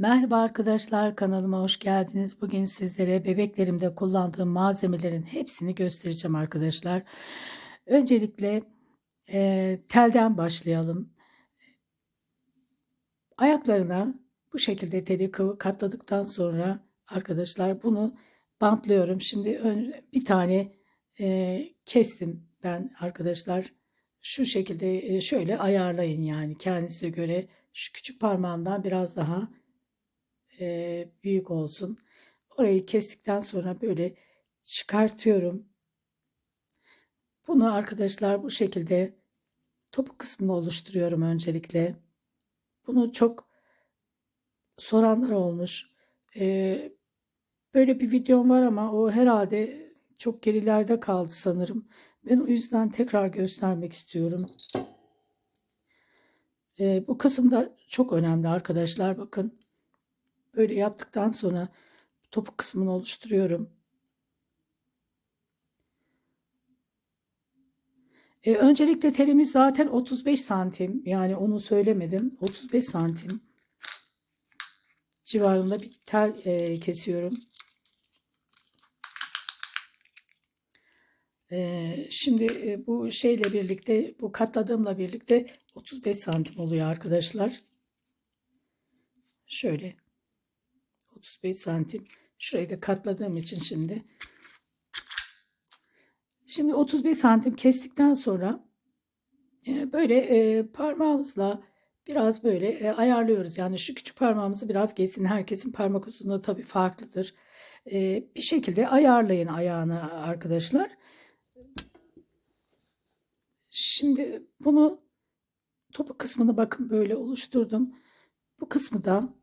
Merhaba arkadaşlar kanalıma hoş geldiniz. Bugün sizlere bebeklerimde kullandığım malzemelerin hepsini göstereceğim arkadaşlar. Öncelikle e, telden başlayalım. Ayaklarına bu şekilde teli katladıktan sonra arkadaşlar bunu bantlıyorum. Şimdi ön- bir tane e, kestim ben arkadaşlar. Şu şekilde e, şöyle ayarlayın yani kendinize göre şu küçük parmağımdan biraz daha büyük olsun. Orayı kestikten sonra böyle çıkartıyorum. Bunu arkadaşlar bu şekilde topuk kısmını oluşturuyorum öncelikle. Bunu çok soranlar olmuş. Böyle bir videom var ama o herhalde çok gerilerde kaldı sanırım. Ben o yüzden tekrar göstermek istiyorum. E, bu kısım da çok önemli arkadaşlar. Bakın. Böyle yaptıktan sonra topuk kısmını oluşturuyorum. E, öncelikle telimiz zaten 35 santim. Yani onu söylemedim. 35 santim civarında bir tel e, kesiyorum. E, şimdi e, bu şeyle birlikte bu katladığımla birlikte 35 santim oluyor arkadaşlar. Şöyle 35 santim. Şurayı da katladığım için şimdi. Şimdi 35 santim kestikten sonra e, böyle e, parmağımızla biraz böyle e, ayarlıyoruz. Yani şu küçük parmağımızı biraz geçsin. Herkesin parmak uzunluğu tabii farklıdır. Bir şekilde ayarlayın ayağını arkadaşlar. Şimdi bunu topuk kısmını bakın böyle oluşturdum. Bu kısmı da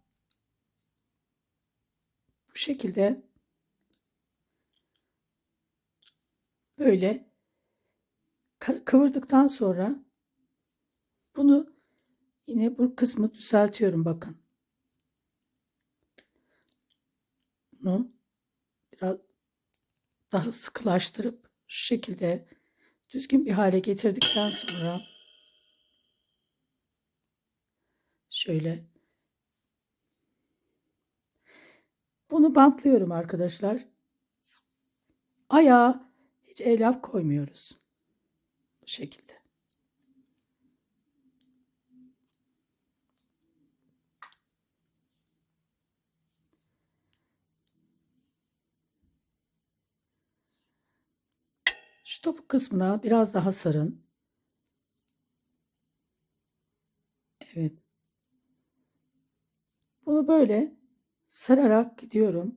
bu şekilde böyle kıvırdıktan sonra bunu yine bu kısmı düzeltiyorum bakın. Bunu biraz daha sıkılaştırıp şu şekilde düzgün bir hale getirdikten sonra şöyle Bunu bantlıyorum arkadaşlar. Ayağa hiç elyaf koymuyoruz. Bu şekilde. Şu topuk kısmına biraz daha sarın. Evet. Bunu böyle sararak gidiyorum.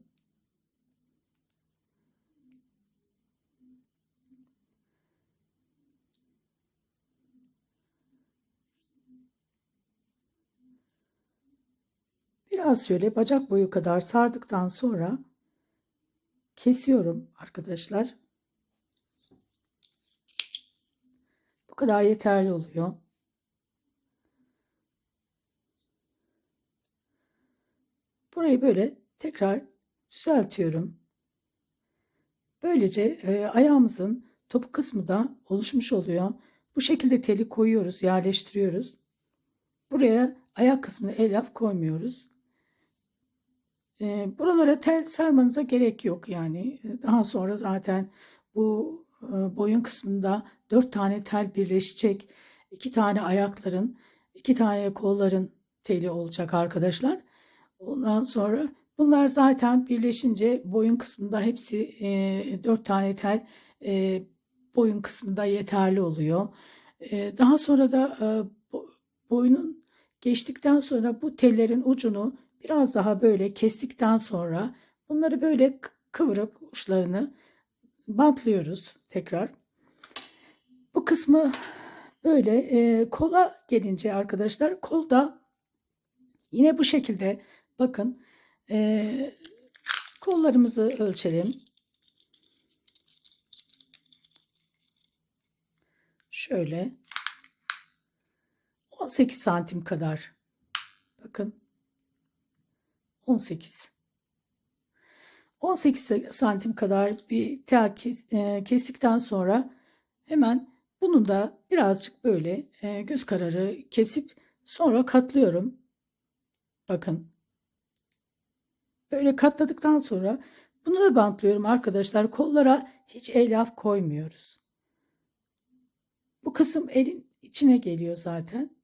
Biraz şöyle bacak boyu kadar sardıktan sonra kesiyorum arkadaşlar. Bu kadar yeterli oluyor. Burayı böyle tekrar düzeltiyorum. Böylece e, ayağımızın topuk kısmı da oluşmuş oluyor. Bu şekilde teli koyuyoruz, yerleştiriyoruz. Buraya ayak kısmını elyaf koymuyoruz. E, buralara tel sarmanıza gerek yok yani. Daha sonra zaten bu e, boyun kısmında dört tane tel birleşecek. iki tane ayakların, iki tane kolların teli olacak arkadaşlar. Ondan sonra bunlar zaten birleşince boyun kısmında hepsi e, 4 tane tel e, boyun kısmında yeterli oluyor. E, daha sonra da e, bo, boyunun geçtikten sonra bu tellerin ucunu biraz daha böyle kestikten sonra bunları böyle kıvırıp uçlarını bantlıyoruz tekrar. Bu kısmı böyle e, kola gelince arkadaşlar kolda yine bu şekilde Bakın e, kollarımızı ölçelim. Şöyle 18 santim kadar. Bakın 18 18 santim kadar bir tel kestikten sonra hemen bunu da birazcık böyle göz kararı kesip sonra katlıyorum. Bakın Böyle katladıktan sonra bunu da bantlıyorum arkadaşlar. Kollara hiç elyaf koymuyoruz. Bu kısım elin içine geliyor zaten.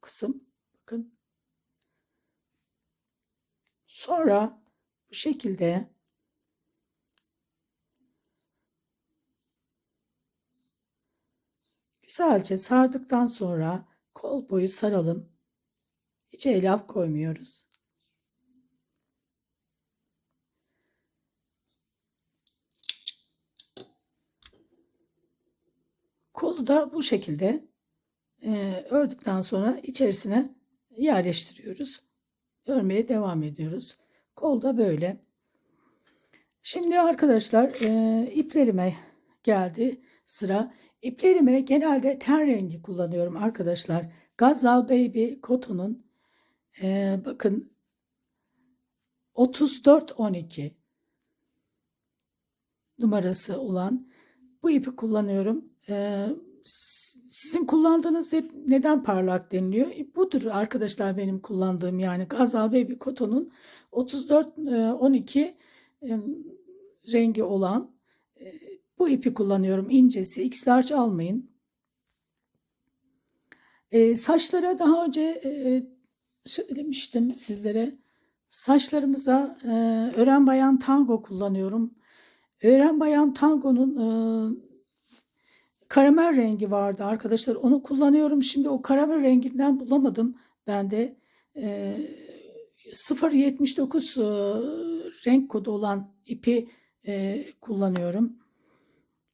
Kısım bakın. Sonra bu şekilde güzelce sardıktan sonra kol boyu saralım. Hiç elyaf koymuyoruz. Kolu da bu şekilde e, ördükten sonra içerisine yerleştiriyoruz. Örmeye devam ediyoruz. Kol da böyle. Şimdi arkadaşlar e, iplerime geldi sıra. İplerime genelde ten rengi kullanıyorum arkadaşlar. Gazal Baby Coton'un e, bakın 34-12 numarası olan bu ipi kullanıyorum. Sizin kullandığınız ip neden parlak deniliyor? E, budur arkadaşlar benim kullandığım yani Gazal Baby Coton'un 34-12 e, rengi olan bu ipi kullanıyorum. incesi X large almayın. Saçlara daha önce söylemiştim sizlere. Saçlarımıza Ören Bayan Tango kullanıyorum. Ören Bayan Tango'nun karamel rengi vardı arkadaşlar. Onu kullanıyorum. Şimdi o karamel renginden bulamadım. Ben de e, 0.79 e, renk kodu olan ipi e, kullanıyorum.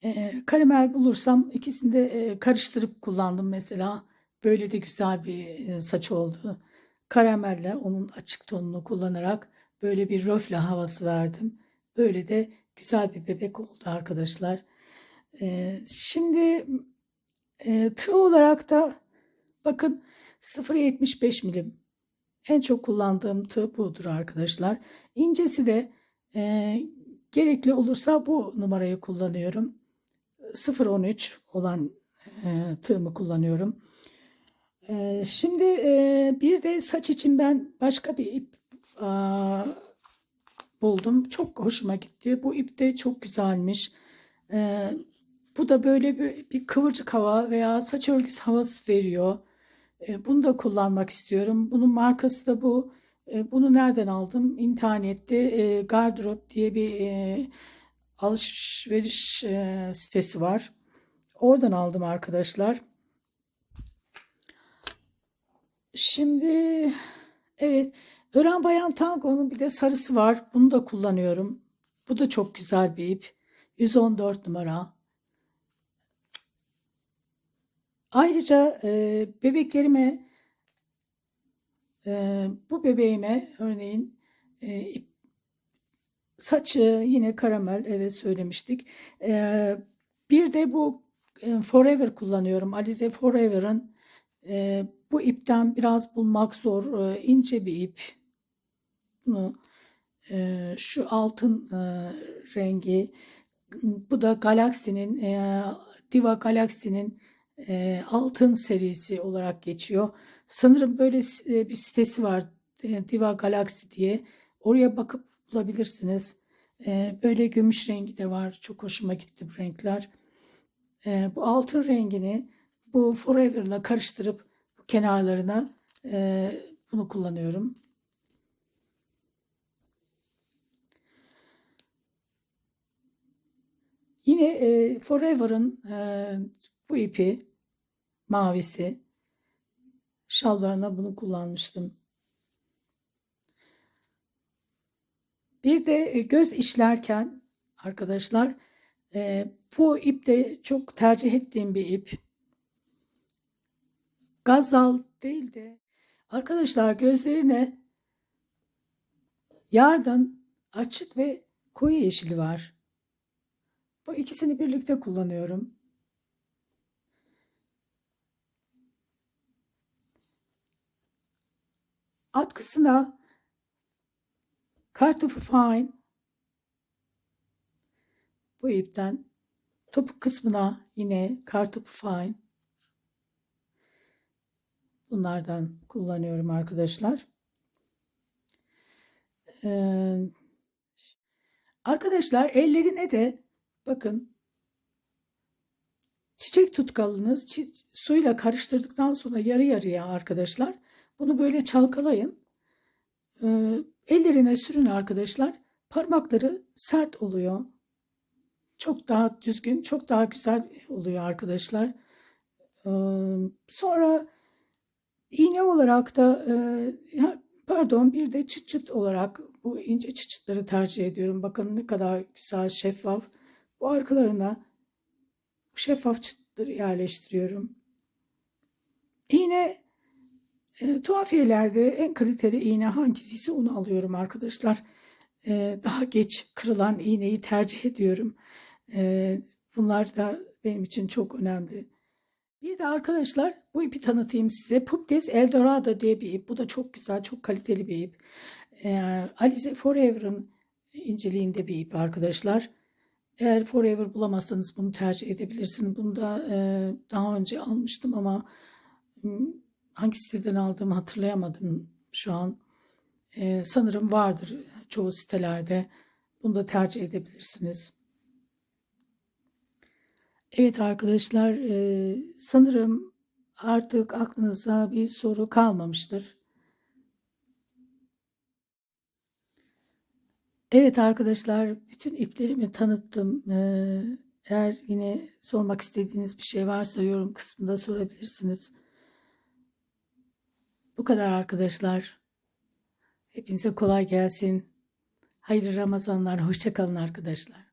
E, karamel bulursam ikisini de e, karıştırıp kullandım mesela. Böyle de güzel bir e, saç oldu. Karamelle onun açık tonunu kullanarak böyle bir röfle havası verdim. Böyle de güzel bir bebek oldu arkadaşlar. E, şimdi e, tığ olarak da bakın 0.75 milim. En çok kullandığım tığ budur arkadaşlar. İncesi de e, gerekli olursa bu numarayı kullanıyorum. 0.13 olan e, tığımı kullanıyorum. E, şimdi e, bir de saç için ben başka bir ip a, buldum. Çok hoşuma gitti. Bu ip de çok güzelmiş. E, bu da böyle bir, bir kıvırcık hava veya saç örgüsü havası veriyor. E, bunu da kullanmak istiyorum. Bunun markası da bu. E, bunu nereden aldım? İnternette e, Gardrop diye bir e, alışveriş e, sitesi var. Oradan aldım arkadaşlar. Şimdi evet Ören Bayan Tango'nun bir de sarısı var. Bunu da kullanıyorum. Bu da çok güzel bir ip. 114 numara. Ayrıca e, bebeklerime e, bu bebeğime örneğin e, Saçı yine karamel evet söylemiştik. Ee, bir de bu e, Forever kullanıyorum. Alize Forever'ın e, bu ipten biraz bulmak zor. E, ince bir ip. Bunu e, şu altın e, rengi. Bu da Galaxy'nin e, Diva Galaxy'nin e, altın serisi olarak geçiyor. Sanırım böyle e, bir sitesi var. E, Diva Galaxy diye. Oraya bakıp bulabilirsiniz. Ee, böyle gümüş rengi de var. Çok hoşuma gitti bu renkler. Ee, bu altın rengini bu Forever'la karıştırıp kenarlarına e, bunu kullanıyorum. Yine e, Forever'ın e, bu ipi mavisi şalvarına bunu kullanmıştım. Bir de e, göz işlerken arkadaşlar e, bu ip de çok tercih ettiğim bir ip. Gazal değil de arkadaşlar gözlerine yardan açık ve koyu yeşili var. Bu ikisini birlikte kullanıyorum. Atkısına Kartopu fine. Bu ipten topuk kısmına yine kartopu fine. Bunlardan kullanıyorum arkadaşlar. Ee, arkadaşlar ellerine de bakın çiçek tutkalınız çi- suyla karıştırdıktan sonra yarı yarıya arkadaşlar bunu böyle çalkalayın. Ee, ellerine sürün arkadaşlar. Parmakları sert oluyor. Çok daha düzgün, çok daha güzel oluyor arkadaşlar. Ee, sonra iğne olarak da e, pardon bir de çıt çıt olarak bu ince çıt çıtları tercih ediyorum. Bakın ne kadar güzel şeffaf. Bu arkalarına şeffaf çıtları yerleştiriyorum. İğne e, tuhafiyelerde en kaliteli iğne hangisiyse onu alıyorum arkadaşlar. E, daha geç kırılan iğneyi tercih ediyorum. E, bunlar da benim için çok önemli. Bir de arkadaşlar bu ipi tanıtayım size. Puptes Eldorado diye bir ip. Bu da çok güzel, çok kaliteli bir ip. E, Alize Forever'ın inceliğinde bir ip arkadaşlar. Eğer Forever bulamazsanız bunu tercih edebilirsiniz. Bunu da e, daha önce almıştım ama hmm, hangi siteden aldığımı hatırlayamadım şu an. E, sanırım vardır çoğu sitelerde. Bunu da tercih edebilirsiniz. Evet arkadaşlar e, sanırım artık aklınıza bir soru kalmamıştır. Evet arkadaşlar bütün iplerimi tanıttım. Ee, eğer yine sormak istediğiniz bir şey varsa yorum kısmında sorabilirsiniz. Bu kadar arkadaşlar. Hepinize kolay gelsin. Hayırlı Ramazanlar. Hoşçakalın arkadaşlar.